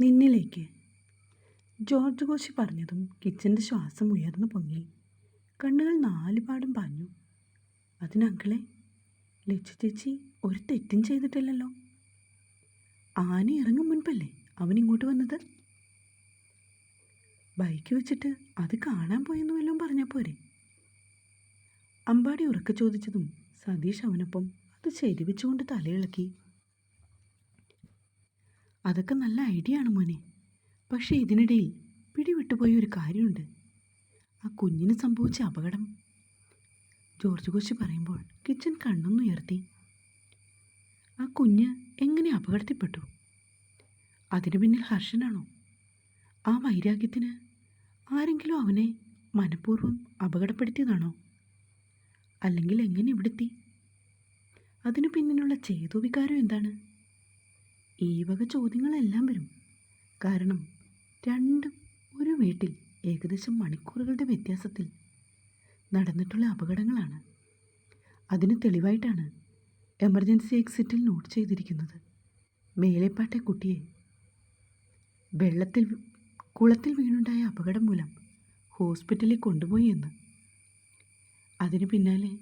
നിന്നിലേക്ക്. ജോർജ് കോശി പറഞ്ഞതും കിച്ചന്റെ ശ്വാസം ഉയർന്നു പൊങ്ങി. കണ്ണുകൾ നാലുപാടും പാഞ്ഞു. അതിന് അങ്കിളെ ലച്ചു ചേച്ചി ഒരു തെറ്റും ചെയ്തിട്ടില്ലല്ലോ. ആന ഇറങ്ങും മുൻപല്ലേ അവൻ ഇങ്ങോട്ട് വന്നത്? ബൈക്ക് വെച്ചിട്ട് അത് കാണാൻ പോയെന്ന് വല്ലതും പറഞ്ഞാൽ പോരെ? അമ്പാടി ഉറക്കെ ചോദിച്ചതും സതീഷ് അവനൊപ്പം അത് ശരിവെച്ചുകൊണ്ട് തലയിളക്കി. അതൊക്കെ നല്ല ഐഡിയ ആണ് മോനെ. പക്ഷേ ഇതിനിടയിൽ പിടിവിട്ടുപോയ ഒരു കാര്യമുണ്ട്. ആ കുഞ്ഞിന് സംഭവിച്ച അപകടം. ജോർജ് കൊച്ചു പറയുമ്പോൾ കിച്ചൻ കണ്ണൊന്നുയർത്തി ആ കുഞ്ഞ് എങ്ങനെ അപകടത്തിൽപ്പെട്ടു അതിനു പിന്നിൽ ഹർഷനാണോ? ആ വൈരാഗ്യത്തിന് ആരെങ്കിലും അവനെ മനഃപൂർവം അപകടപ്പെടുത്തിയതാണോ? അല്ലെങ്കിൽ എങ്ങനെ ഇവിടെത്തി? അതിനു പിന്നിലുള്ള ചേതോ വികാരം എന്താണ്? ഈ വക ചോദ്യങ്ങളെല്ലാം വരും. കാരണം രണ്ടും ഒരു വീട്ടിൽ ഏകദേശം മണിക്കൂറുകളുടെ വ്യത്യാസത്തിൽ നടന്നിട്ടുള്ള അപകടങ്ങളാണ്. അതിന് തെളിവായിട്ടാണ് എമർജൻസി എക്സിറ്റിൽ നോട്ട് ചെയ്തിരിക്കുന്നത്. മേലെപ്പാട്ടെ കുട്ടിയെ വെള്ളത്തിൽ കുളത്തിൽ വീണുണ്ടായ അപകടം മൂലം ഹോസ്പിറ്റലിൽ കൊണ്ടുപോയി എന്ന്. അതിനു പിന്നാലെ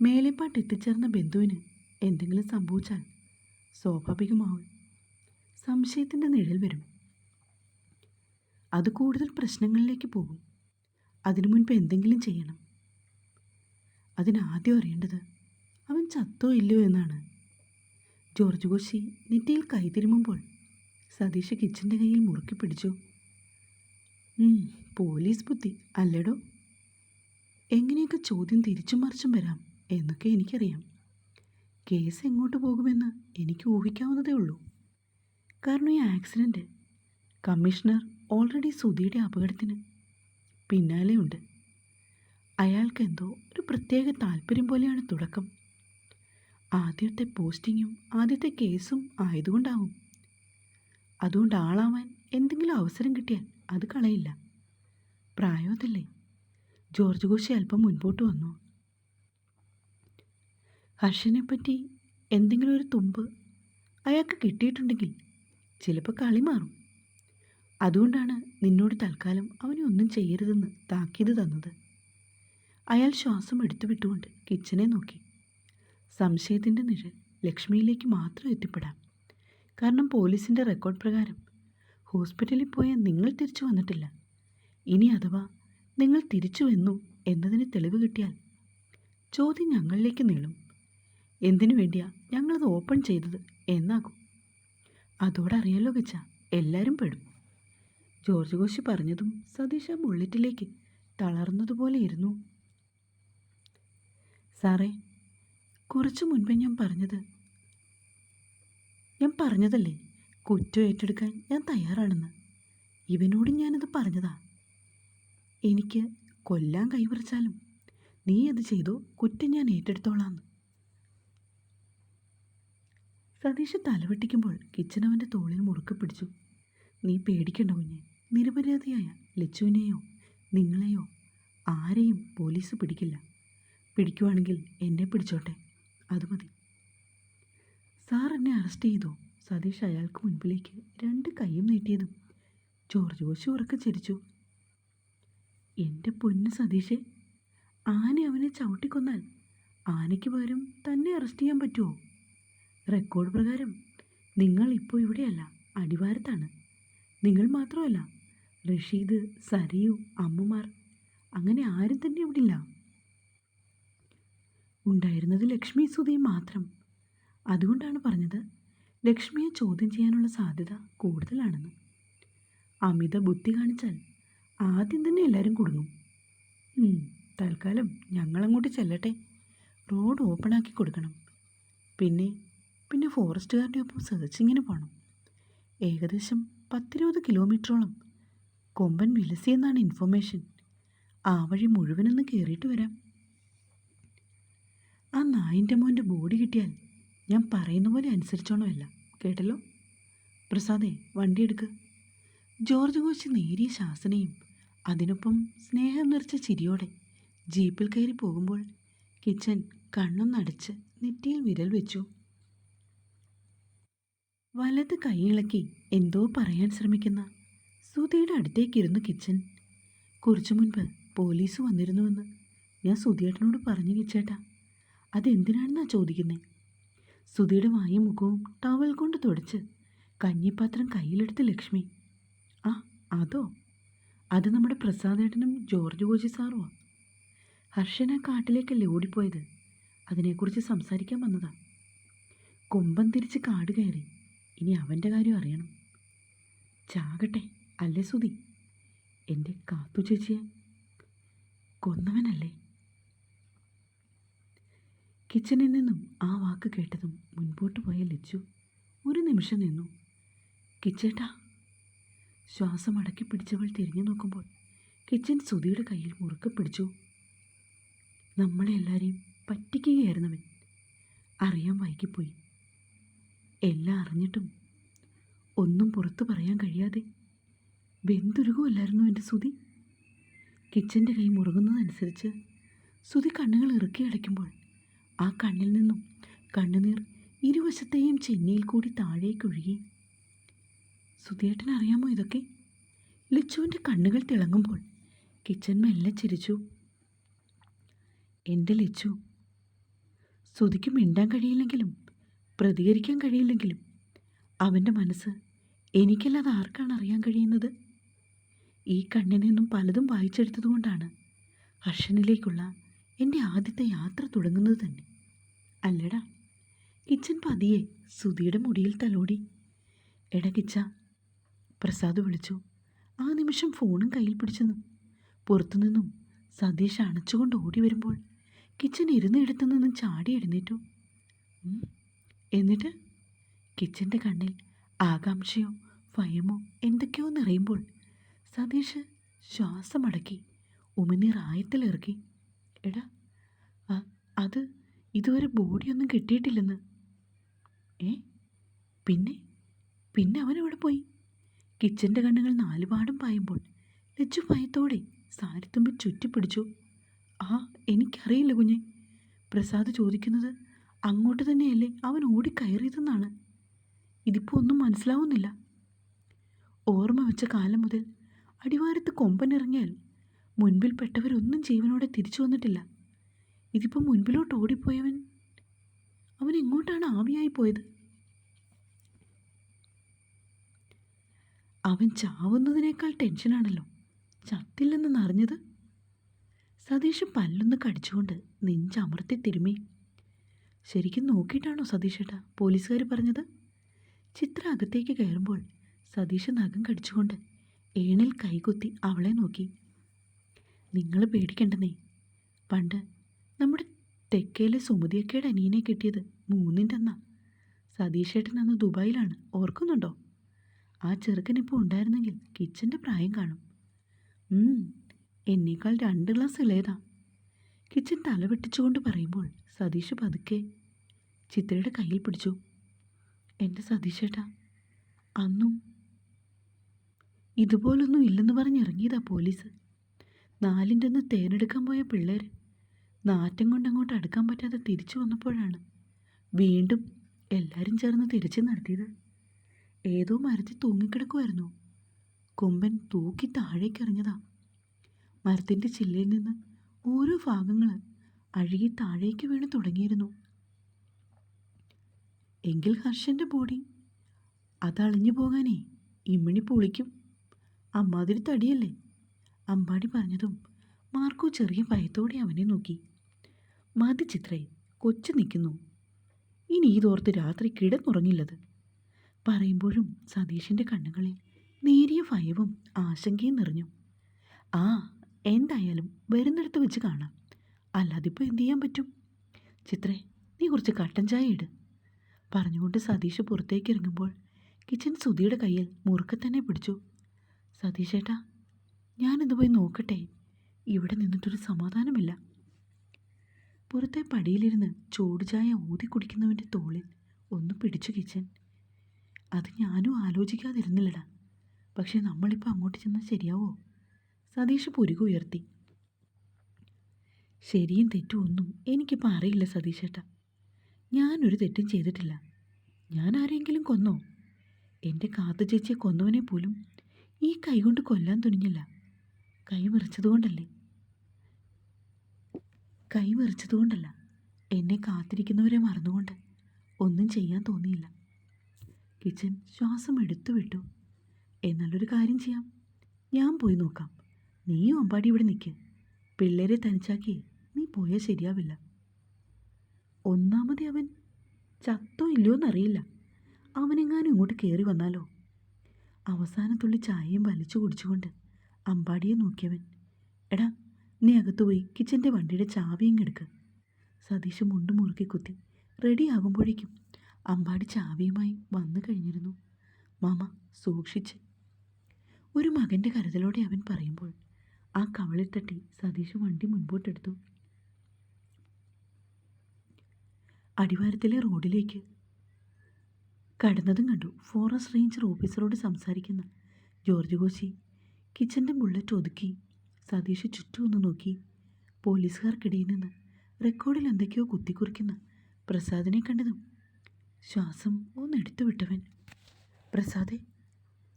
മേലെപ്പാട്ട് എത്തിച്ചേർന്ന ബന്ധുവിന് എന്തെങ്കിലും സംഭവിച്ചാൽ സ്വാഭാവികമാവും. സംശയത്തിന്റെ നിഴൽ വരും. അത് കൂടുതൽ പ്രശ്നങ്ങളിലേക്ക് പോകും. അതിനു മുൻപ് എന്തെങ്കിലും ചെയ്യണം. അതിനാദ്യം അറിയേണ്ടത് അവൻ ചത്തോ ഇല്ലയോ എന്നാണ്. ജോർജ് കോശി നെറ്റിയിൽ കൈതിരുമുമ്പോൾ സതീഷ് കിച്ചന്റെ കയ്യിൽ മുറുക്കി പിടിച്ചു. പോലീസ് ബുദ്ധി അല്ലടോ? എങ്ങനെയൊക്കെ ചോദ്യം തിരിച്ചും മറിച്ചും വരാം എന്നൊക്കെ എനിക്കറിയാം. കേസ് എങ്ങോട്ട് പോകുമെന്ന് എനിക്ക് ഊഹിക്കാവുന്നതേ ഉള്ളൂ. കാരണം ഈ ആക്സിഡന്റ് കമ്മീഷണർ ഓൾറെഡി സുധിയുടെ അപകടത്തിന് പിന്നാലെയുണ്ട്. അയാൾക്ക് എന്തോ ഒരു പ്രത്യേക താല്പര്യം പോലെയാണ് തുടക്കം. ആദ്യത്തെ പോസ്റ്റിങ്ങും ആദ്യത്തെ കേസും ആയതുകൊണ്ടാവും. അതുകൊണ്ട് ആളാവാൻ എന്തെങ്കിലും അവസരം കിട്ടിയാൽ അത് കളയില്ല. പ്രായോതല്ലേ ജോർജ് കോശി അല്പം മുൻപോട്ട് വന്നു. ഹർഷനെപ്പറ്റി എന്തെങ്കിലും ഒരു തുമ്പ് അയാൾക്ക് കിട്ടിയിട്ടുണ്ടെങ്കിൽ ചിലപ്പോൾ കളി മാറും. അതുകൊണ്ടാണ് നിന്നോട് തൽക്കാലം അവനെ ഒന്നും ചെയ്യരുതെന്ന് താക്കീത് തന്നത്. അയാൾ ശ്വാസം എടുത്തു വിട്ടുകൊണ്ട് കിച്ചനെ നോക്കി. സംശയത്തിന്റെ നിഴൽ ലക്ഷ്മിയിലേക്ക് മാത്രം എത്തിപ്പെടാം. കാരണം പോലീസിന്റെ റെക്കോർഡ് പ്രകാരം ഹോസ്പിറ്റലിൽ പോയ നിങ്ങൾ തിരിച്ചു വന്നിട്ടില്ല. ഇനി അഥവാ നിങ്ങൾ തിരിച്ചു വന്നു എന്നതിന് തെളിവ് കിട്ടിയാൽ ചോദ്യം ഞങ്ങളിലേക്ക് നീളും. എന്തിനു വേണ്ടിയാ ഞങ്ങളത് ഓപ്പൺ ചെയ്തത് എന്നാകും. അതോടെ അറിയാലോ വെച്ച എല്ലാവരും പെടും. ജോർജ് കോശി പറഞ്ഞതും സതീഷ് ആ ബുള്ളറ്റിലേക്ക് തളർന്നതുപോലെ ഇരുന്നു. സാറേ കുറച്ചു മുൻപേ ഞാൻ പറഞ്ഞത് ഞാൻ പറഞ്ഞതല്ലേ? കുറ്റം ഏറ്റെടുക്കാൻ ഞാൻ തയ്യാറാണെന്ന്. ഇവനോട് ഞാനത് പറഞ്ഞതാ. എനിക്ക് കൊല്ലാൻ കൈവറിച്ചാലും നീ അത് ചെയ്തോ കുറ്റം ഞാൻ ഏറ്റെടുത്തോളാന്ന്. സതീഷ് തലവെട്ടിക്കുമ്പോൾ കിച്ചൻ അവന്റെ തോളിൽ മുറുക്കെ പിടിച്ചു. നീ പേടിക്കണ്ട കുഞ്ഞെ. നിരപരാധിയായ ലച്ചുവിനെയോ നിങ്ങളെയോ ആരെയും പോലീസ് പിടിക്കില്ല. പിടിക്കുവാണെങ്കിൽ എന്നെ പിടിച്ചോട്ടെ. അത് മതി. സാർ എന്നെ അറസ്റ്റ് ചെയ്തോ. സതീഷ് അയാൾക്ക് മുൻപിലേക്ക് രണ്ട് കൈയും നീട്ടിയതും ജോർജ് കോശി ഉറക്കെ ചിരിച്ചു. എന്റെ പൊന്ന് സതീഷെ ആന അവനെ ചവിട്ടിക്കൊന്നാൽ ആനയ്ക്ക് പകരം തന്നെ അറസ്റ്റ് ചെയ്യാൻ പറ്റുമോ റെക്കോർഡ് പ്രകാരം നിങ്ങൾ ഇപ്പോൾ ഇവിടെയല്ല അടിവാരത്താണ്. നിങ്ങൾ മാത്രമല്ല റഷീദ് സരിയു അമ്മമാർ അങ്ങനെ ആരും തന്നെ ഇവിടെ ഇല്ല ഉണ്ടായിരുന്നത് ലക്ഷ്മി സുധയും മാത്രം. അതുകൊണ്ടാണ് പറഞ്ഞത് ലക്ഷ്മിയെ ചോദ്യം ചെയ്യാനുള്ള സാധ്യത കൂടുതലാണെന്ന്. അമിത ബുദ്ധി കാണിച്ചാൽ ആദ്യം തന്നെ എല്ലാവരും കുടുങ്ങും. തൽക്കാലം ഞങ്ങളങ്ങോട്ട് ചെല്ലട്ടെ. റോഡ് ഓപ്പണാക്കി കൊടുക്കണം. പിന്നെ പിന്നെ ഫോറസ്റ്റുകാരുടെ ഒപ്പം സെർച്ചിങ്ങിന് പോകണം ഏകദേശം പത്തിരുപത് കിലോമീറ്ററോളം. കൊമ്പൻ വിലസി എന്നാണ് ഇൻഫർമേഷൻ. ആ വഴി മുഴുവനൊന്ന് കയറിയിട്ട് വരാം. ആ നായിന്റെ മോന്റെ ബോഡി കിട്ടിയാൽ ഞാൻ പറയുന്ന പോലെ അനുസരിച്ചോണമല്ല കേട്ടല്ലോ? പ്രസാദേ വണ്ടി എടുക്ക്. ജോർജ് കോച്ച് നേരിയ ശാസനയും അതിനൊപ്പം സ്നേഹം നിറച്ച ചിരിയോടെ ജീപ്പിൽ കയറി പോകുമ്പോൾ കിച്ചൻ കണ്ണൊന്നടച്ച് നെറ്റിയിൽ വിരൽ വെച്ചു. വലത് കൈയിളക്കി എന്തോ പറയാൻ ശ്രമിക്കുന്ന സുധിയുടെ അടുത്തേക്കിരുന്നു കിച്ചൻ. കുറച്ചു മുൻപ് പോലീസ് വന്നിരുന്നുവെന്ന് ഞാൻ സുധിയേട്ടനോട് പറഞ്ഞു കിച്ചേട്ടാ അതെന്തിനാണെന്നാ ചോദിക്കുന്നത് സുധിയുടെ വായും മുഖവും ടവൽ കൊണ്ട് തുടച്ച് കഞ്ഞിപ്പാത്രം കയ്യിലെടുത്ത് ലക്ഷ്മി ആ അതോ? അത് നമ്മുടെ പ്രസാദേട്ടനും ജോർജ് കോജി സാറുവാ. ഹർഷന കാട്ടിലേക്കല്ലേ ഓടിപ്പോയത്? അതിനെക്കുറിച്ച് സംസാരിക്കാൻ വന്നതാ. കൊമ്പം തിരിച്ച് കാട് കയറി. ഇനി അവന്റെ കാര്യം അറിയണം. ചാകട്ടെ അല്ലേ സുധി? എന്റെ കാത്തു ചേച്ചിയെ. കൊന്നവനല്ലേ? കിച്ചണിൽ നിന്നും ആ വാക്ക് കേട്ടതും മുൻപോട്ട് പോയ ലച്ചു ഒരു നിമിഷം നിന്നു. കിച്ചേട്ടാ ശ്വാസം അടക്കി പിടിച്ചവൾ തിരിഞ്ഞു നോക്കുമ്പോൾ കിച്ചൻ സുധിയുടെ കയ്യിൽ മുറുക്കെ പിടിച്ചു. നമ്മളെ എല്ലാവരെയും പറ്റിക്കുകയായിരുന്നവൻ. അറിയാൻ വൈകിപ്പോയി. എല്ലാം അറിഞ്ഞിട്ടും ഒന്നും പുറത്തു പറയാൻ കഴിയാതെ വെന്തുരുകുമല്ലായിരുന്നു എന്റെ സുതി കിച്ചന്റെ കൈ മുറുകുന്നതനുസരിച്ച് സുതി കണ്ണുകൾ ഇറുക്കി അടയ്ക്കുമ്പോൾ ആ കണ്ണിൽ നിന്നും കണ്ണുനീർ ഇരുവശത്തെയും ചെന്നിയിൽ കൂടി താഴേക്കൊഴുകി സുതിയേട്ടൻ അറിയാമോ ഇതൊക്കെ? ലിച്ചുവിന്റെ കണ്ണുകൾ തിളങ്ങുമ്പോൾ കിച്ചൻ മെല്ലെ ചിരിച്ചു. എന്റെ ലിച്ചു സുതിക്ക് മിണ്ടാൻ കഴിയില്ലെങ്കിലും പ്രതികരിക്കാൻ കഴിയില്ലെങ്കിലും അവന്റെ മനസ്സ് എനിക്കല്ലാതെ ആർക്കാണ് അറിയാൻ കഴിയുന്നത്? ഈ കണ്ണിൽ നിന്നും പലതും വായിച്ചെടുത്തതുകൊണ്ടാണ് ഹർഷനിലേക്കുള്ള എന്റെ ആദ്യത്തെ യാത്ര തുടങ്ങുന്നത് തന്നെ. അല്ലടാ കിച്ചൻ പതിയെ സുധിയുടെ മുടിയിൽ തലോടി. എട കിച്ച പ്രസാദ് വിളിച്ചു. ആ നിമിഷം ഫോണും കയ്യിൽ പിടിച്ചെന്നു. പുറത്തുനിന്നും സതീഷ് അണച്ചുകൊണ്ട് ഓടി വരുമ്പോൾ കിച്ചൻ ഇരുന്നിടത്തു നിന്നും ചാടി എഴുന്നേറ്റു. എന്നിട്ട് കിച്ചന്റെ കണ്ണിൽ ആകാംക്ഷയോ ഭയമോ എന്തൊക്കെയോ നിറയുമ്പോൾ സതീഷ് ശ്വാസമടക്കി ഉമിനീർ ആയത്തിലിറക്കി. എടാ അത് ഇതുവരെ ബോഡിയൊന്നും കിട്ടിയിട്ടില്ലെന്ന്. ഏ? പിന്നെ? പിന്നെ അവൻ എവിടെ പോയി? കിച്ചന്റെ കണ്ണുകൾ നാലുപാടും പായുമ്പോൾ ലജ്ജു ഭയത്തോടെ സാരിത്തുമ്പി ചുറ്റിപ്പിടിച്ചു. ആ എനിക്കറിയില്ല കുഞ്ഞെ. പ്രസാദ് ചോദിക്കുന്നത് അങ്ങോട്ട് തന്നെയല്ലേ അവൻ ഓടിക്കയറിയതെന്നാണ് ഇതിപ്പോൾ ഒന്നും മനസ്സിലാവുന്നില്ല. ഓർമ്മ വെച്ച കാലം മുതൽ അടിവാരത്ത് കൊമ്പനിറങ്ങിയാൽ മുൻപിൽപ്പെട്ടവരൊന്നും ജീവനോടെ തിരിച്ചു വന്നിട്ടില്ല. ഇതിപ്പോൾ മുൻപിലോട്ട് ഓടിപ്പോയവൻ അവൻ എങ്ങോട്ടാണ് ആവിയായി പോയത്? അവൻ ചാവുന്നതിനേക്കാൾ ടെൻഷനാണല്ലോ. ചത്തില്ലെന്ന് അറിഞ്ഞത് സതീഷ് പല്ലൊന്ന് കടിച്ചുകൊണ്ട് നെഞ്ചമർത്തി തിരുമി ശരിക്കും നോക്കിയിട്ടാണോ സതീഷേട്ടാ പോലീസുകാർ പറഞ്ഞത്? ചിത്ര അകത്തേക്ക് കയറുമ്പോൾ സതീഷ് നഖം കടിച്ചുകൊണ്ട് ഏണിൽ കൈകുത്തി അവളെ നോക്കി. നിങ്ങൾ പേടിക്കണ്ടെന്നേ. പണ്ട് നമ്മുടെ തെക്കേലെ സുമതിയക്കയുടെ അനിയനെ കിട്ടിയത് മൂന്നിന്റെ അന്നാ സതീഷേട്ടൻ അന്ന് ദുബായിലാണ്. ഓർക്കുന്നുണ്ടോ? ആ ചെറുക്കൻ ഇപ്പോൾ ഉണ്ടായിരുന്നെങ്കിൽ കിച്ചന്റെ പ്രായം കാണും. എന്നേക്കാൾ രണ്ട് ഗ്ലാസ് ഇളയതാ. കിച്ചൻ തല വെട്ടിച്ചുകൊണ്ട് പറയുമ്പോൾ സതീഷ് പതുക്കെ ചിത്രയുടെ കയ്യിൽ പിടിച്ചു. എന്റെ സതീഷേട്ടാ അന്നും ഇതുപോലൊന്നും ഇല്ലെന്ന് പറഞ്ഞിറങ്ങിയതാ പോലീസ്. നാലിന്റെ ഒന്ന് തേനെടുക്കാൻ പോയ പിള്ളേർ നാറ്റം കൊണ്ടങ്ങോട്ട് അടുക്കാൻ പറ്റാതെ തിരിച്ചു വന്നപ്പോഴാണ് വീണ്ടും എല്ലാവരും ചേർന്ന് തിരിച്ചു നടത്തിയത്. ഏതോ മരത്തിൽ തൂങ്ങിക്കിടക്കുമായിരുന്നു കൊമ്പൻ തൂക്കി താഴേക്കെറിഞ്ഞതാ. മരത്തിന്റെ ചില്ലയിൽ നിന്ന് ഓരോ ഭാഗങ്ങൾ അഴുകി താഴേക്ക് വീണ് തുടങ്ങിയിരുന്നു. എങ്കിൽ ഹർഷന്റെ ബോഡി. അതളിഞ്ഞു പോകാനേ ഇമ്മിണി പൊളിക്കും. അമ്മാതിരി തടിയല്ലേ. അമ്പാടി പറഞ്ഞതും മാർക്കോ ചെറിയ ഭയത്തോടെ അവനെ നോക്കി. മതി ചിത്രേ കൊച്ചു നിൽക്കുന്നു. ഇനി ഇതോർത്ത് രാത്രി കിടന്നുറങ്ങില്ലത്. പറയുമ്പോഴും സതീഷിന്റെ കണ്ണുകളിൽ നേരിയ ഭയവും ആശങ്കയും നിറഞ്ഞു. ആ എന്തായാലും വരുന്നിടത്ത് വെച്ച് കാണാം. അല്ലാതിപ്പോൾ എന്തു ചെയ്യാൻ പറ്റും? ചിത്രേ നീ കുറച്ച് കട്ടൻ ചായ ഇട്. പറഞ്ഞുകൊണ്ട് സതീഷ് പുറത്തേക്ക് ഇറങ്ങുമ്പോൾ കിച്ചൻ സുധിയുടെ കയ്യിൽ മുറുക്കെ തന്നെ പിടിച്ചു. സതീഷേട്ടാ ഞാനിത് പോയി നോക്കട്ടെ. ഇവിടെ നിന്നിട്ടൊരു സമാധാനമില്ല. പുറത്തെ പടിയിലിരുന്ന് ചൂടുചായ ഊതി കുടിക്കുന്നവന്റെ തോളിൽ ഒന്ന് പിടിച്ചു കിച്ചൻ. അത് ഞാനും ആലോചിക്കാതിരുന്നില്ലടാ. പക്ഷെ നമ്മളിപ്പോൾ അങ്ങോട്ട് ചെന്നാൽ ശരിയാവോ? സതീഷ് പുരുക ഉയർത്തി. ശരിയും തെറ്റും ഒന്നും എനിക്കിപ്പോൾ അറിയില്ല സതീഷേട്ടാ. ഞാനൊരു തെറ്റും ചെയ്തിട്ടില്ല. ഞാൻ ആരെങ്കിലും കൊന്നോ? എന്റെ കാത്തു ചേച്ചിയെ കൊന്നവനെ പോലും ഈ കൈ കൊണ്ട് കൊല്ലാൻ തുനിഞ്ഞില്ല. കൈ വിറച്ചതുകൊണ്ടല്ലേ കൈ മുറിച്ചതുകൊണ്ടല്ല. എന്നെ കാത്തിരിക്കുന്നവരെ മറന്നുകൊണ്ട് ഒന്നും ചെയ്യാൻ തോന്നിയില്ല. കിച്ചൻ ശ്വാസം എടുത്തു വിട്ടു. എന്നാലൊരു കാര്യം ചെയ്യാം. ഞാൻ പോയി നോക്കാം. നീയും അമ്പാടി ഇവിടെ നിൽക്ക് പിള്ളേരെ തനിച്ചാക്കി നീ പോയാൽ ശരിയാവില്ല. ഒന്നാമത് അവൻ ചത്തോ ഇല്ലയോ എന്നറിയില്ല. അവനെങ്ങാനും ഇങ്ങോട്ട് കയറി വന്നാലോ? അവസാനത്തുള്ളി ചായയും വലിച്ചു കുടിച്ചുകൊണ്ട് അമ്പാടിയെ നോക്കിയവൻ എടാ നീ അകത്തു പോയി കിച്ചന്റെ വണ്ടിയുടെ ചാവിയും എടുക്ക്. സതീഷ് മുണ്ട് മുറുക്കി കുത്തി റെഡിയാകുമ്പോഴേക്കും അമ്പാടി ചാവിയുമായി വന്നു കഴിഞ്ഞിരുന്നു. മാമ സൂക്ഷിച്ച്. ഒരു മകന്റെ കരുതലോടെ അവൻ പറയുമ്പോൾ ആ കവളിൽ തട്ടി സതീഷ് വണ്ടി മുൻപോട്ടെടുത്തു. അടിവാരത്തിലെ റോഡിലേക്ക്. കടന്നതും കണ്ടു ഫോറസ്റ്റ് റേഞ്ചർ ഓഫീസറോട് സംസാരിക്കുന്ന ജോർജ് കോശി. കിച്ചന്റെ ബുള്ളറ്റ് ഒതുക്കി. സതീഷ് ചുറ്റും ഒന്ന് നോക്കി. പോലീസുകാർക്കിടയിൽ നിന്ന് റെക്കോർഡിൽ എന്തൊക്കെയോ കുത്തിക്കുറിക്കുന്ന പ്രസാദിനെ കണ്ടതും ശ്വാസം ഒന്നെടുത്തു വിട്ടവൻ. പ്രസാദെ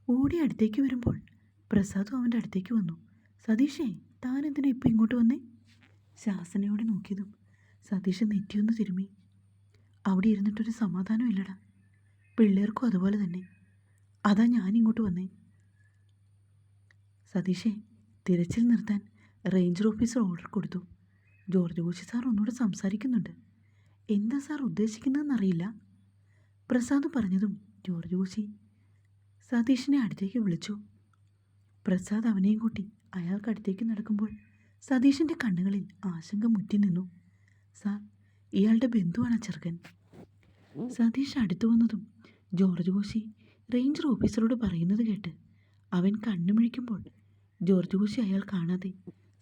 ഓടി അടുത്തേക്ക് വരുമ്പോൾ പ്രസാദും അവന്റെ അടുത്തേക്ക് വന്നു. സതീഷേ താൻ എന്തിനാ ഇപ്പം ഇങ്ങോട്ട് വന്നേ? ശാസനയോടെ നോക്കിയതും സതീഷ് നെറ്റിയൊന്ന് തിരുമ്മി അവിടെ ഇരുന്നിട്ടൊരു സമാധാനം ഇല്ലടാ. പിള്ളേർക്കും അതുപോലെ തന്നെ. അതാ ഞാൻ ഇങ്ങോട്ട് വന്നേ. സതീഷേ തിരച്ചിൽ നിർത്താൻ റേഞ്ചർ ഓഫീസർ ഓർഡർ കൊടുത്തു. ജോർജ് കോശി സാർ ഒന്നുകൂടെ സംസാരിക്കുന്നുണ്ട്. എന്താ സാർ ഉദ്ദേശിക്കുന്നതെന്നറിയില്ല. പ്രസാദ് പറഞ്ഞതും ജോർജ് കോശി സതീഷിനെ അടുത്തേക്ക് വിളിച്ചു. പ്രസാദ് അവനെയും കൂട്ടി അയാൾക്ക് അടുത്തേക്ക് നടക്കുമ്പോൾ സതീഷിന്റെ കണ്ണുകളിൽ ആശങ്ക മുറ്റി നിന്നു. സാർ ഇയാളുടെ ബന്ധുവാണ് ചെറുക്കൻ. സതീഷ് അടുത്തു വന്നതും ജോർജ് കോശി റേഞ്ചർ ഓഫീസറോട് പറയുന്നത് കേട്ട് അവൻ കണ്ണുമിഴിക്കുമ്പോൾ ജോർജ് കോശി അയാൾ കാണാതെ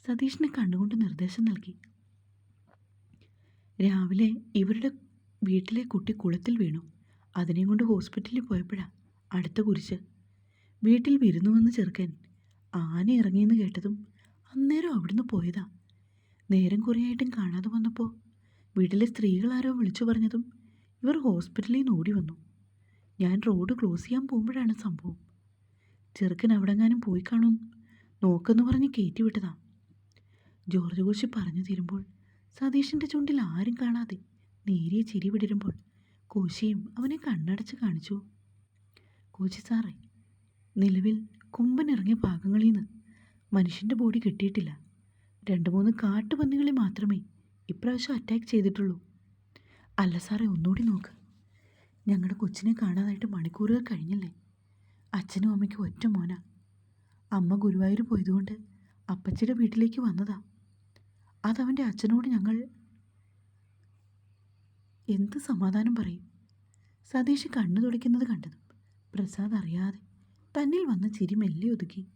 സതീഷിനെ കണ്ണുകൊണ്ട് നിർദ്ദേശം നൽകി. രാവിലെ ഇവരുടെ വീട്ടിലെ കുട്ടി കുളത്തിൽ വീണു. അതിനെയും കൊണ്ട് ഹോസ്പിറ്റലിൽ പോയപ്പോഴാണ് അടുത്ത കുരിശ്. വീട്ടിൽ വിരുന്നു വന്ന് ചെറുക്കൻ ആന ഇറങ്ങിയെന്ന് കേട്ടതും അന്നേരം അവിടുന്ന് പോയതാ. നേരം കുറേയായിട്ടും കാണാതെ വന്നപ്പോൾ വീട്ടിലെ സ്ത്രീകളാരോ വിളിച്ചു പറഞ്ഞതും ഇവർ ഹോസ്പിറ്റലിൽ നിന്ന് ഓടി വന്നു. ഞാൻ റോഡ് ക്ലോസ് ചെയ്യാൻ പോകുമ്പോഴാണ് സംഭവം. ചെറുക്കൻ അവിടെങ്ങാനും പോയി കാണും നോക്കെന്ന് പറഞ്ഞ് കയറ്റി വിട്ടതാ. ജോർജ് കോശി പറഞ്ഞു തീരുമ്പോൾ സതീഷിന്റെ ചുണ്ടിൽ ആരും കാണാതെ നേരിയ ചിരി വിടരുമ്പോൾ കോശിയും അവനെ കണ്ണടച്ച് കാണിച്ചു. കോശി സാറേ നിലവിൽ കൊമ്പനിറങ്ങിയ ഭാഗങ്ങളിൽ നിന്ന് മനുഷ്യന്റെ ബോഡി കിട്ടിയിട്ടില്ല. രണ്ട് മൂന്ന് കാട്ടുപന്നികളെ മാത്രമേ ഇപ്രാവശ്യം അറ്റാക്ക് ചെയ്തിട്ടുള്ളൂ. അല്ല സാറേ ഒന്നുകൂടി നോക്ക്. ഞങ്ങളുടെ കൊച്ചിനെ കാണാനായിട്ട് മണിക്കൂറുകൾ കഴിഞ്ഞല്ലേ? അച്ഛനും അമ്മയ്ക്കും ഒറ്റ മോന. അമ്മ ഗുരുവായൂർ പോയതുകൊണ്ട് അപ്പച്ചിയുടെ വീട്ടിലേക്ക് വന്നതാ. അതവന്റെ അച്ഛനോട് ഞങ്ങൾ എന്ത് സമാധാനം പറയും? സതീഷ് കണ്ണു തുടയ്ക്കുന്നത് കണ്ടത് പ്രസാദ് അറിയാതെ തന്നിൽ വന്ന ചിരി മെല്ലെ ഒതുക്കി.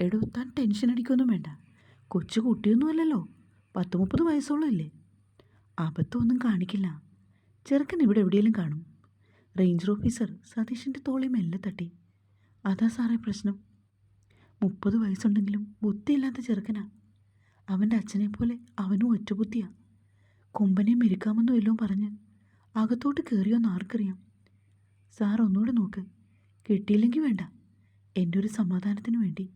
എടോ താൻ ടെൻഷൻ അടിക്കൊന്നും വേണ്ട. കൊച്ചു കുട്ടിയൊന്നുമല്ലല്ലോ. പത്ത് മുപ്പത് വയസ്സോളം ഇല്ലേ അബദ്ധമൊന്നും കാണിക്കില്ല. ചെറുക്കൻ ഇവിടെ എവിടെയെങ്കിലും കാണും. റേഞ്ചർ ഓഫീസർ സതീഷിന്റെ തോളി മെല്ലെ തട്ടി. അതാ സാറേ പ്രശ്നം. മുപ്പത് വയസ്സുണ്ടെങ്കിലും ബുദ്ധിയില്ലാത്ത ചെറുക്കനാ. അവന്റെ അച്ഛനെ പോലെ അവനും ഒറ്റബുദ്ധിയാ. കൊമ്പനെ മെരുക്കാമെന്നോ എല്ലോ പറഞ്ഞ് അകത്തോട്ട് കയറിയോന്ന് ആർക്കറിയാം? സാർ ഒന്നുകൂടെ നോക്ക്. കിട്ടിയില്ലെങ്കിൽ വേണ്ട. എന്റെ ഒരു സമാധാനത്തിന് വേണ്ടി.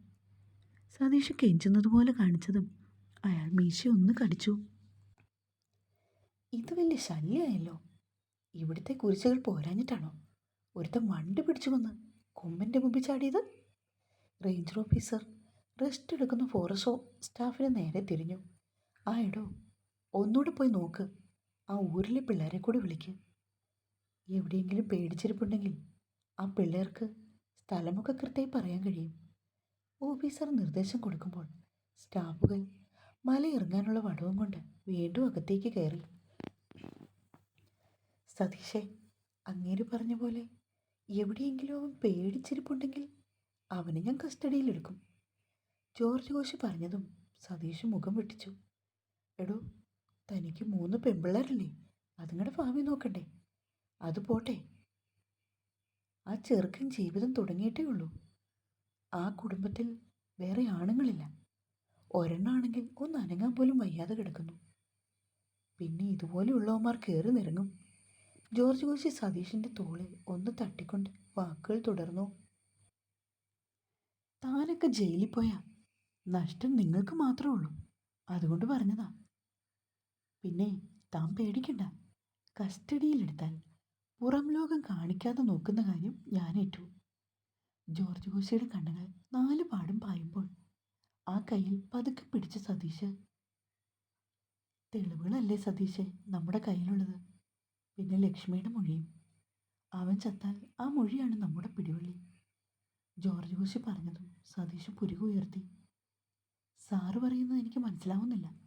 സതീഷ് കെഞ്ചുന്നത് പോലെ കാണിച്ചതും അയാൾ മീശ ഒന്ന് കടിച്ചു. ഇത് വലിയ ശല്യമായല്ലോ ഇവിടുത്തെ കുരിശുകൾ പോരാഞ്ഞിട്ടാണോ? ഒരുത്തൻ വണ്ടി പിടിച്ചു വന്ന് കൊമ്പന്റെ മുമ്പിൽ ചാടിയത്? റേഞ്ചർ ഓഫീസർ റെസ്റ്റ് എടുക്കുന്ന ഫോറസ്റ്റോ സ്റ്റാഫിന് നേരെ തിരിഞ്ഞു. ആ എടോ ഒന്നുകൂടെ പോയി നോക്ക്. ആ ഊരിലെ പിള്ളേരെ കൂടി വിളിക്ക്. എവിടെയെങ്കിലും പേടിച്ചിരിപ്പുണ്ടെങ്കിൽ ആ പിള്ളേർക്ക് സ്ഥലമൊക്കെ കൃത്യമായി പറയാൻ കഴിയും. ഓഫീസർ നിർദ്ദേശം കൊടുക്കുമ്പോൾ സ്റ്റാഫുകൾ മലയിറങ്ങാനുള്ള വടവും കൊണ്ട് വീണ്ടും അകത്തേക്ക് കയറി. സതീഷേ അങ്ങേര് പറഞ്ഞ പോലെ എവിടെയെങ്കിലും അവൻ പേടിച്ചിരിപ്പുണ്ടെങ്കിൽ അവനെ ഞാൻ കസ്റ്റഡിയിലെടുക്കും ജോർജ് കോശ് പറഞ്ഞതും സതീഷ് മുഖം വെട്ടിച്ചു. എടോ തനിക്ക് മൂന്ന് പെമ്പിള്ളേരല്ലേ? അതുങ്ങളുടെ ഭാവി നോക്കണ്ടേ? അത് പോട്ടെ. ആ ചെറുക്കൻ ജീവിതം തുടങ്ങിയിട്ടേ ഉള്ളൂ. ആ കുടുംബത്തിൽ വേറെ ആണുങ്ങളില്ല. ഒരെണ്ണാണെങ്കിൽ ഒന്ന് അനങ്ങാൻ പോലും വയ്യാതെ കിടക്കുന്നു. പിന്നെ ഇതുപോലെയുള്ളവന്മാർ കയറി നിറങ്ങും ജോർജ് കോശി സതീഷിന്റെ തോളിൽ ഒന്ന് തട്ടിക്കൊണ്ട് വാക്കുകൾ തുടർന്നു. താനൊക്കെ ജയിലിൽ പോയാ? നഷ്ടം നിങ്ങൾക്ക് മാത്രമേ ഉള്ളൂ. അതുകൊണ്ട് പറഞ്ഞതാ. പിന്നെ താൻ പേടിക്കണ്ട. കസ്റ്റഡിയിലെടുത്താൽ പുറം ലോകം കാണിക്കാതെ നോക്കുന്ന കാര്യം ഞാനേറ്റു ജോർജ് കോശിയുടെ കണ്ണുകൾ നാല് പാടും പായുമ്പോൾ ആ കയ്യിൽ പതുക്കെ പിടിച്ച സതീഷ് തെളിവുകളല്ലേ സതീശെ നമ്മുടെ കയ്യിലുള്ളത്. പിന്നെ ലക്ഷ്മിയുടെ മൊഴിയും. അവൻ ചത്താൽ ആ മൊഴിയാണ് നമ്മുടെ പിടിവള്ളി. ജോർജ് കോശി പറഞ്ഞതും സതീഷ് പുരുകുയർത്തി സാറ് പറയുന്നത് എനിക്ക് മനസ്സിലാവുന്നില്ല.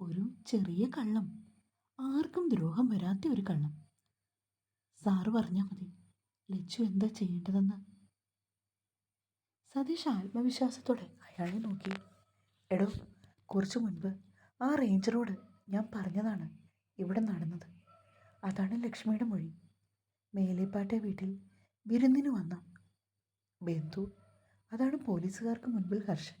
ഒരു ചെറിയ കള്ളം. ആർക്കും ദ്രോഹം വരാത്ത ഒരു കള്ളം. സാറ് പറഞ്ഞാൽ മതി. ലച്ചു എന്താ ചെയ്യേണ്ടതെന്ന്. സതീഷ് ആത്മവിശ്വാസത്തോടെ അയാളെ നോക്കി. എടോ കുറച്ചു മുൻപ് ആ റേഞ്ചറോട് ഞാൻ പറഞ്ഞതാണ് ഇവിടെ നടന്നത്. അതാണ് ലക്ഷ്മിയുടെ മൊഴി. മേലേപ്പാട്ടെ വീട്ടിൽ വിരുന്നിന് വന്ന ബന്ധു. അതാണ് പോലീസുകാർക്ക് മുൻപിൽ ഹർഷൻ.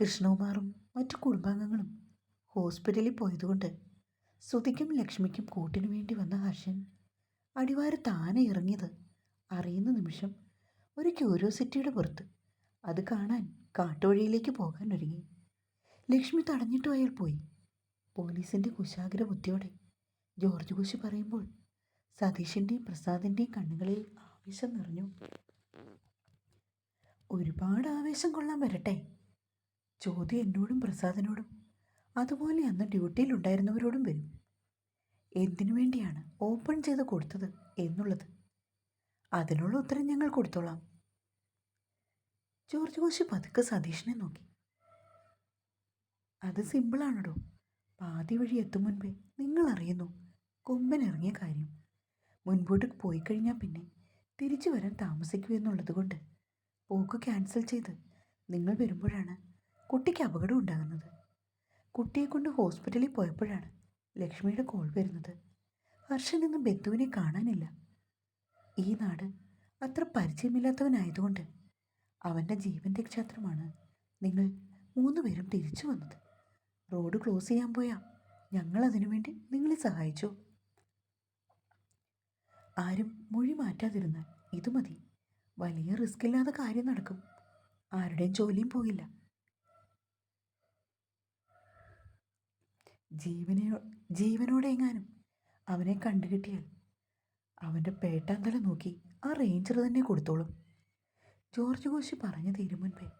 കൃഷ്ണകുമാറും മറ്റു കുടുംബാംഗങ്ങളും ഹോസ്പിറ്റലിൽ പോയതുകൊണ്ട് ശ്രുതിക്കും ലക്ഷ്മിക്കും കൂട്ടിനു വേണ്ടി വന്ന ഹർഷൻ അടിവാര താനെ ഇറങ്ങിയത് അറിയുന്ന നിമിഷം ഒരു ക്യൂരിയോസിറ്റിയുടെ പുറത്ത് അത് കാണാൻ കാട്ടുവഴിയിലേക്ക് പോകാൻ ഒരുങ്ങി ലക്ഷ്മി തടഞ്ഞിട്ടും അയാൾ പോയി. പോലീസിന്റെ കുശാഗ്ര ബുദ്ധിയോടെ ജോർജ് കുശി പറയുമ്പോൾ സതീഷിന്റെയും പ്രസാദിന്റെയും കണ്ണുകളിൽ ആവേശം നിറഞ്ഞു. ഒരുപാട് ആവേശം കൊള്ളാൻ വരട്ടെ. ചോദ്യം എന്നോടും പ്രസാദിനോടും അതുപോലെ അന്ന് ഡ്യൂട്ടിയിലുണ്ടായിരുന്നവരോടും വരും. എന്തിനു വേണ്ടിയാണ് ഓപ്പൺ ചെയ്ത് കൊടുത്തത് എന്നുള്ളത്? അതിനുള്ള ഉത്തരം ഞങ്ങൾ കൊടുത്തോളാം. ജോർജ് കോശി പതുക്കെ സതീഷിനെ നോക്കി. അത് സിമ്പിളാണടോ പാതി വഴി എത്തും മുൻപേ നിങ്ങൾ അറിയുന്നു കൊമ്പൻ ഇറങ്ങിയ കാര്യം. മുൻപോട്ട് പോയി കഴിഞ്ഞാൽ പിന്നെ തിരിച്ചു വരാൻ താമസിക്കൂ എന്നുള്ളത് കൊണ്ട് പോക്ക് ക്യാൻസൽ ചെയ്ത് നിങ്ങൾ വരുമ്പോഴാണ് കുട്ടിക്ക് അപകടം ഉണ്ടാകുന്നത്. കുട്ടിയെ കൊണ്ട് ഹോസ്പിറ്റലിൽ പോയപ്പോഴാണ് ലക്ഷ്മിയുടെ കോൾ വരുന്നത്. ഹർഷൻ ബന്ധുവിനെ കാണാനില്ല. ഈ നാട് അത്ര പരിചയമില്ലാത്തവനായതുകൊണ്ട് അവന്റെ ജീവൻ രക്ഷാത്രമാണ്. നിങ്ങൾ മൂന്ന് മൂന്നുപേരും തിരിച്ചു വന്നത്. റോഡ് ക്ലോസ് ചെയ്യാൻ പോയാ. ഞങ്ങൾ അതിനുവേണ്ടി നിങ്ങളെ സഹായിച്ചു. ആരും മൊഴി മാറ്റാതിരുന്നാൽ ഇത് മതി. വലിയ റിസ്ക് ഇല്ലാതെ കാര്യം നടക്കും. ആരുടെയും ജോലിയും പോയില്ല ജീവനോ ജീവനോടെ എങ്ങാനും അവനെ കണ്ടുകിട്ടിയാൽ അവന്റെ പേട്ടാന്തല നോക്കി ആ റേഞ്ചർ തന്നെ കൊടുത്തോളും. ജോർജ് കോശി പറഞ്ഞു തീരും മുൻപേ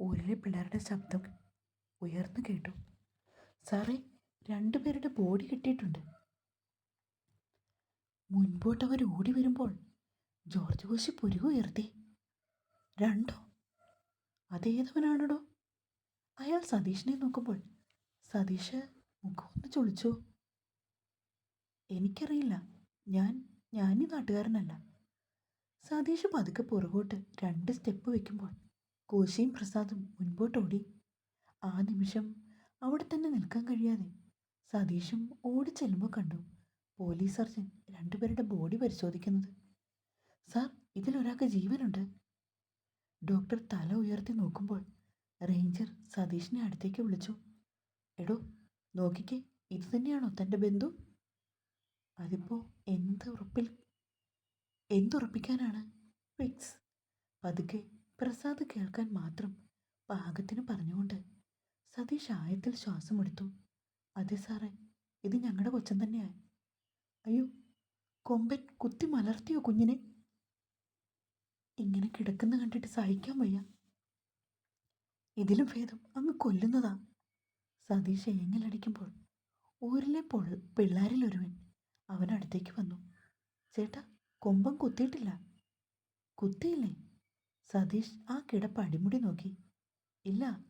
ഊരിലെ പിള്ളേരുടെ ശബ്ദം ഉയർന്നു കേട്ടു. സാറേ രണ്ടുപേരുടെ ബോഡി കിട്ടിയിട്ടുണ്ട്. മുൻപോട്ട് അവർ ഓടി വരുമ്പോൾ ജോർജ് കോശി പുരുക ഉയർത്തി. രണ്ടോ? അതേതവനാണടോ? അയാൾ സതീഷിനെ നോക്കുമ്പോൾ സതീഷ് മുഖമൊന്ന് ചൊളിച്ചു. എനിക്കറിയില്ല. ഞാൻ ഞാനീ നാട്ടുകാരനല്ല. സതീഷ് പതുക്കെ പുറകോട്ട് രണ്ട് സ്റ്റെപ്പ് വെക്കുമ്പോൾ കോശിയും പ്രസാദും മുൻപോട്ടോടി. ആ നിമിഷം അവിടെ തന്നെ നിൽക്കാൻ കഴിയാതെ സതീഷും ഓടി ചെല്ലുമ്പോൾ കണ്ടു പോലീസ് സർജൻ രണ്ടുപേരുടെ ബോഡി പരിശോധിക്കുന്നത്. സാർ ഇതിലൊരാൾക്ക് ജീവനുണ്ട്. ഡോക്ടർ തല ഉയർത്തി നോക്കുമ്പോൾ റേഞ്ചർ സതീഷിനെ അടുത്തേക്ക് വിളിച്ചു. എടോ നോക്കിക്കേ ഇത് തന്നെയാണോ തന്റെ ബന്ധു? അതിപ്പോൾ എന്ത് ഉറപ്പിൽ എന്തുറപ്പിക്കാനാണ്? ഫിക്സ്. പതുക്കെ പ്രസാദ് കേൾക്കാൻ മാത്രം പാകത്തിന് പറഞ്ഞുകൊണ്ട് സതീഷ് ആയത്തിൽ ശ്വാസമെടുത്തു. അതെ സാറേ ഇത് ഞങ്ങളുടെ കൊച്ചൻ തന്നെയാണ് അയ്യോ കൊമ്പൻ കുത്തി മലർത്തിയോ കുഞ്ഞിനെ? ഇങ്ങനെ കിടക്കുന്ന കണ്ടിട്ട് സഹിക്കാൻ വയ്യ. ഇതിലും ഭേദം അങ്ങ് കൊല്ലുന്നതാ. സതീഷ് ഏങ്ങലടിക്കുമ്പോൾ ഊരിലെ പൊൾ പിള്ളാരിലൊരുവൻ അവനടുത്തേക്ക് വന്നു. ചേട്ടാ കൊമ്പം കുത്തിയിട്ടില്ല. കുത്തിയില്ലേ? സതീഷ് ആ കിടപ്പ് അടിമുടി നോക്കി. ഇല്ല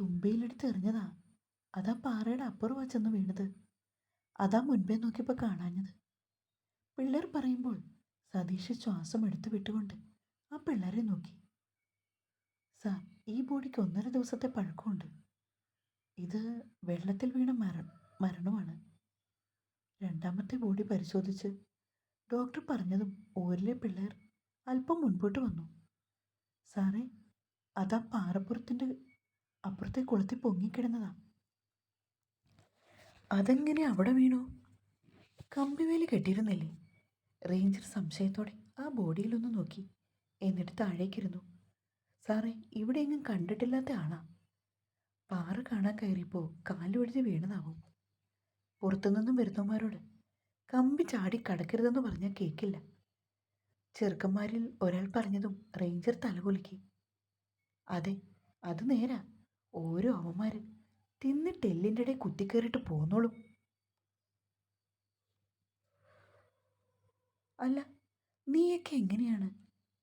തുമ്പയിലെടുത്ത് എറിഞ്ഞതാ. അതാ പാറയുടെ അപ്പുറവാ ചെന്ന് വീണത്. അതാ മുൻപേ നോക്കിയപ്പോൾ കാണാഞ്ഞത്. പിള്ളേർ പറയുമ്പോൾ സതീഷ് ശ്വാസം എടുത്തു വിട്ടുകൊണ്ട് ആ പിള്ളേരെ നോക്കി. സാർ ഈ ബോഡിക്ക് ഒന്നര ദിവസത്തെ പഴക്കമുണ്ട്. ഇത് വെള്ളത്തിൽ വീണ മര മരണമാണ്. രണ്ടാമത്തെ ബോഡി പരിശോധിച്ച് ഡോക്ടർ പറഞ്ഞതും ഓരിലെ പിള്ളേർ അല്പം മുൻപോട്ട് വന്നു. സാറേ അതാ പാറപ്പുറത്തിന്റെ അപ്പുറത്തെ കുളത്തിൽ പൊങ്ങിക്കിടന്നതാ. അതെങ്ങനെ അവിടെ വീണു? കമ്പിവേലി കെട്ടിയിരുന്നില്ലേ? റേഞ്ചർ സംശയത്തോടെ ആ ബോഡിയിലൊന്ന് നോക്കി. എന്നിട്ട് താഴേക്കിരുന്നു. സാറേ ഇവിടെ എങ്ങും കണ്ടിട്ടില്ലാത്ത ആളാ. പാറ കാണാൻ കയറിയപ്പോൾ കാലൊഴിഞ്ഞ് വീണതാവും. പുറത്തുനിന്നും വരുന്നവന്മാരോട് കമ്പി ചാടി കടക്കരുതെന്ന് പറഞ്ഞാൽ കേൾക്കില്ല ചെറുക്കന്മാരിൽ ഒരാൾ പറഞ്ഞതും റേഞ്ചർ തലകുലുക്കി. അതെ അത് നേരാ. ഓരോ അവന്മാര് തിന്നിട്ട് എല്ലിന്റെ ഇടയിൽ കുത്തിക്കേറിയിട്ട് പോന്നോളും. അല്ല നീയൊക്കെ എങ്ങനെയാണ്?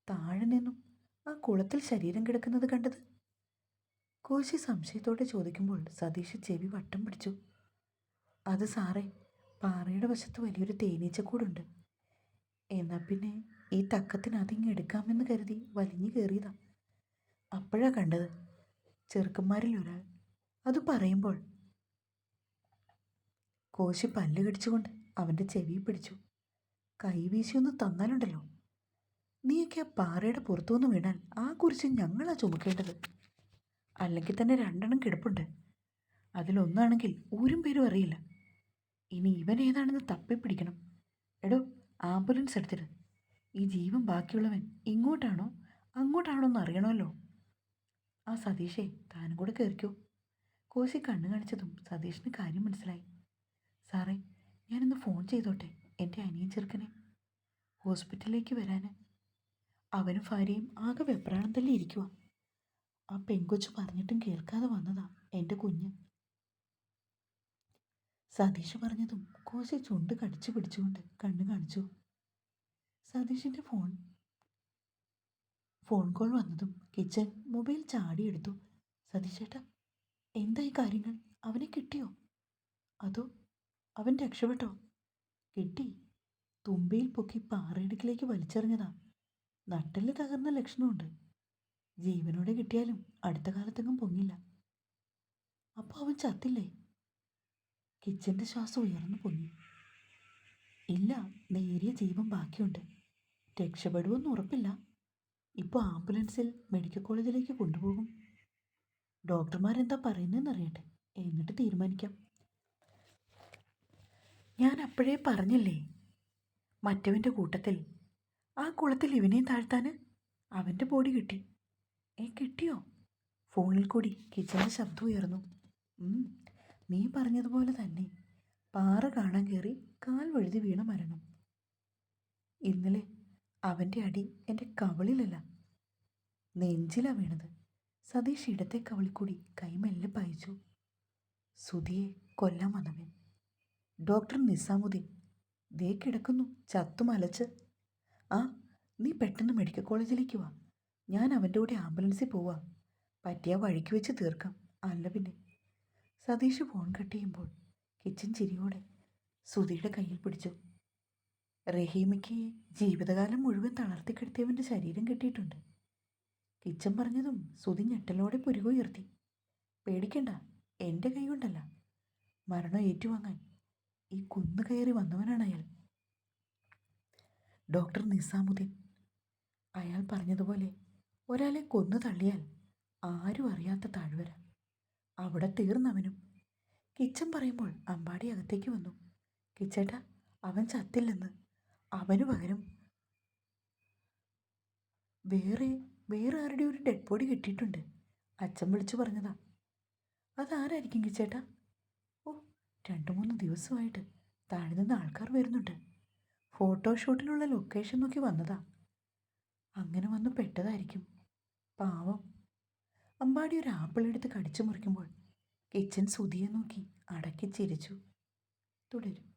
താഴെ നിന്നും ആ കുളത്തിൽ ശരീരം കിടക്കുന്നത് കണ്ടത്? കോശി സംശയത്തോടെ ചോദിക്കുമ്പോൾ സതീഷ് ചെവി വട്ടം പിടിച്ചു. അത് സാറേ പാറയുടെ വശത്ത് വലിയൊരു തേനീച്ചക്കൂടുണ്ട് എന്നാൽ പിന്നെ ഈ തക്കത്തിന് അതിങ്ങ് എടുക്കാമെന്ന് കരുതി വലിഞ്ഞു കയറിയതാ അപ്പോഴാ കണ്ടത് ചെറുക്കന്മാരിൽ ഒരാൾ അത് പറയുമ്പോൾ കോശി പല്ല് കടിച്ചുകൊണ്ട് അവന്റെ ചെവി പിടിച്ചു. കൈവീശി ഒന്ന് തന്നാലുണ്ടല്ലോ. നീയൊക്കെ ആ പാറയുടെ പുറത്തുനിന്ന് വീണാൽ ആ കുറിച്ച് ഞങ്ങളാ ചുമക്കേണ്ടത്. അല്ലെങ്കിൽ തന്നെ രണ്ടെണ്ണം കിടപ്പുണ്ട്. അതിലൊന്നാണെങ്കിൽ ഊരും പേരും അറിയില്ല. ഇനി ഇവൻ ഏതാണെന്ന് തപ്പിപ്പിടിക്കണം. എടോ ആംബുലൻസ് എടുത്തിട്ട് ഈ ജീവൻ ബാക്കിയുള്ളവൻ ഇങ്ങോട്ടാണോ? അങ്ങോട്ടാണോ എന്ന് അറിയണമല്ലോ. ആ സതീഷേ താനും കൂടെ കയറിക്കോ കോശി കണ്ണു കാണിച്ചതും സതീഷിന് കാര്യം മനസ്സിലായി. സാറേ ഞാനൊന്ന് ഫോൺ ചെയ്തോട്ടെ എന്റെ അനിയൻ ചെറുക്കനെ. ഹോസ്പിറ്റലിലേക്ക് വരാൻ അവനും ഭാര്യയും ആകെ വെപ്രാണം തന്നെ ഇരിക്കുക ആ പെൺകൊച്ചു പറഞ്ഞിട്ടും കേൾക്കാതെ വന്നതാ എന്റെ കുഞ്ഞ്. സതീഷ് പറഞ്ഞതും കോശി ചുണ്ട് കടിച്ചു പിടിച്ചുകൊണ്ട് കണ്ണു കാണിച്ചു. സതീഷിന്റെ ഫോൺ ഫോൺ കോൾ വന്നതും കിച്ചൻ മൊബൈൽ ചാടിയെടുത്തു സതീഷേട്ടാ എന്തായി കാര്യങ്ങൾ? അവനെ കിട്ടിയോ? അതോ അവൻ രക്ഷപ്പെട്ടോ? കിട്ടി. തുമ്പയിൽ പൊക്കി പാറയിടുക്കിലേക്ക് വലിച്ചെറിഞ്ഞതാ. നട്ടൽ തകർന്ന ലക്ഷണമുണ്ട്. ജീവനോടെ കിട്ടിയാലും അടുത്ത കാലത്തെങ്ങും പൊങ്ങില്ല. അപ്പോൾ അവൻ ചത്തില്ലേ? കിച്ചന്റെ ശ്വാസം ഉയർന്നു പൊങ്ങി. ഇല്ല നേരിയ ജീവൻ ബാക്കിയുണ്ട്. രക്ഷപ്പെടുമെന്ന് ഉറപ്പില്ല. ഇപ്പോൾ ആംബുലൻസിൽ മെഡിക്കൽ കോളേജിലേക്ക് കൊണ്ടുപോകും. ഡോക്ടർമാരെന്താ പറയുന്നതെന്ന് അറിയട്ടെ എന്നിട്ട് തീരുമാനിക്കാം. ഞാൻ അപ്പോഴേ പറഞ്ഞില്ലേ മറ്റവന്റെ കൂട്ടത്തിൽ ആ കുളത്തിൽ ഇവനെ താഴ്ത്താൻ അവന്റെ ബോഡി കിട്ടി. ഏ കിട്ടിയോ? ഫോണിൽ കൂടി കിച്ചന്റെ ശബ്ദം ഉയർന്നു. നീ പറഞ്ഞതുപോലെ തന്നെ. പാറ കാണാൻ കയറി കാൽ വഴുതി വീണ മരണം. ഇന്നലെ അവന്റെ അടി എന്റെ കവളിലല്ല. നെഞ്ചിലാ വീണത്. സതീഷ് ഇടത്തെ കവളിക്കൂടി കൂടി കൈമെല്ലെ പായിച്ചു. സുധിയെ കൊല്ലാൻ വന്നവൻ. ഡോക്ടർ നിസാമുദ്ദീൻ ദേ കിടക്കുന്നു ചത്തുമലച്ച് ആ നീ പെട്ടെന്ന് മെഡിക്കൽ കോളേജിലേക്ക് വാ. ഞാൻ അവന്റെ കൂടെ ആംബുലൻസിൽ പോവാം. പറ്റിയ വഴിക്ക് വെച്ച് തീർക്കാം. അല്ല പിന്നെ. സതീഷ് ഫോൺ കട്ട് ചെയ്യുമ്പോൾ കിച്ചൻ ചിരിയോടെ സുധിയുടെ കയ്യിൽ പിടിച്ചു. റഹീമയ്ക്ക് ജീവിതകാലം മുഴുവൻ തളർത്തി തളർത്തിക്കെടുത്തിയവന്റെ ശരീരം കിട്ടിയിട്ടുണ്ട്. കിച്ചൻ പറഞ്ഞതും സുധി ഞെട്ടലോടെ പുരുകുയർത്തി പേടിക്കണ്ട എന്റെ കൈ കൊണ്ടല്ല. മരണം ഏറ്റുവാങ്ങാൻ ഈ കുന്നു കയറി വന്നവനാണ് അയാൾ. ഡോക്ടർ നിസാമുദ്ദീൻ അയാൾ പറഞ്ഞതുപോലെ ഒരാളെ കൊന്നു തള്ളിയാൽ ആരും അറിയാത്ത താഴ്വര. അവിടെ തീർന്നവനും. കിച്ചൻ പറയുമ്പോൾ അമ്പാടി അകത്തേക്ക് വന്നു. കിച്ചേട്ട അവൻ ചത്തില്ലെന്ന്. അവന് പകരം വേറെ വേറെ ആരുടെ ഒരു ഡെഡ് ബോഡി കിട്ടിയിട്ടുണ്ട്? അച്ഛൻ വിളിച്ചു പറഞ്ഞതാ. അതാരായിരിക്കും കിച്ചേട്ട? ഓ രണ്ട് മൂന്ന് ദിവസമായിട്ട് താഴെ നിന്ന് ആൾക്കാർ വരുന്നുണ്ട്. ഫോട്ടോഷൂട്ടിനുള്ള ലൊക്കേഷൻ നോക്കി വന്നതാ. അങ്ങനെ വന്ന് പെട്ടതായിരിക്കും. പാവം. അമ്പാടി ഒരു ആപ്പിൾ എടുത്ത് കടിച്ചു മുറിക്കുമ്പോൾ കിച്ചൻ സുതിയെ നോക്കി അടക്കി ചിരിച്ചു. തുടരും.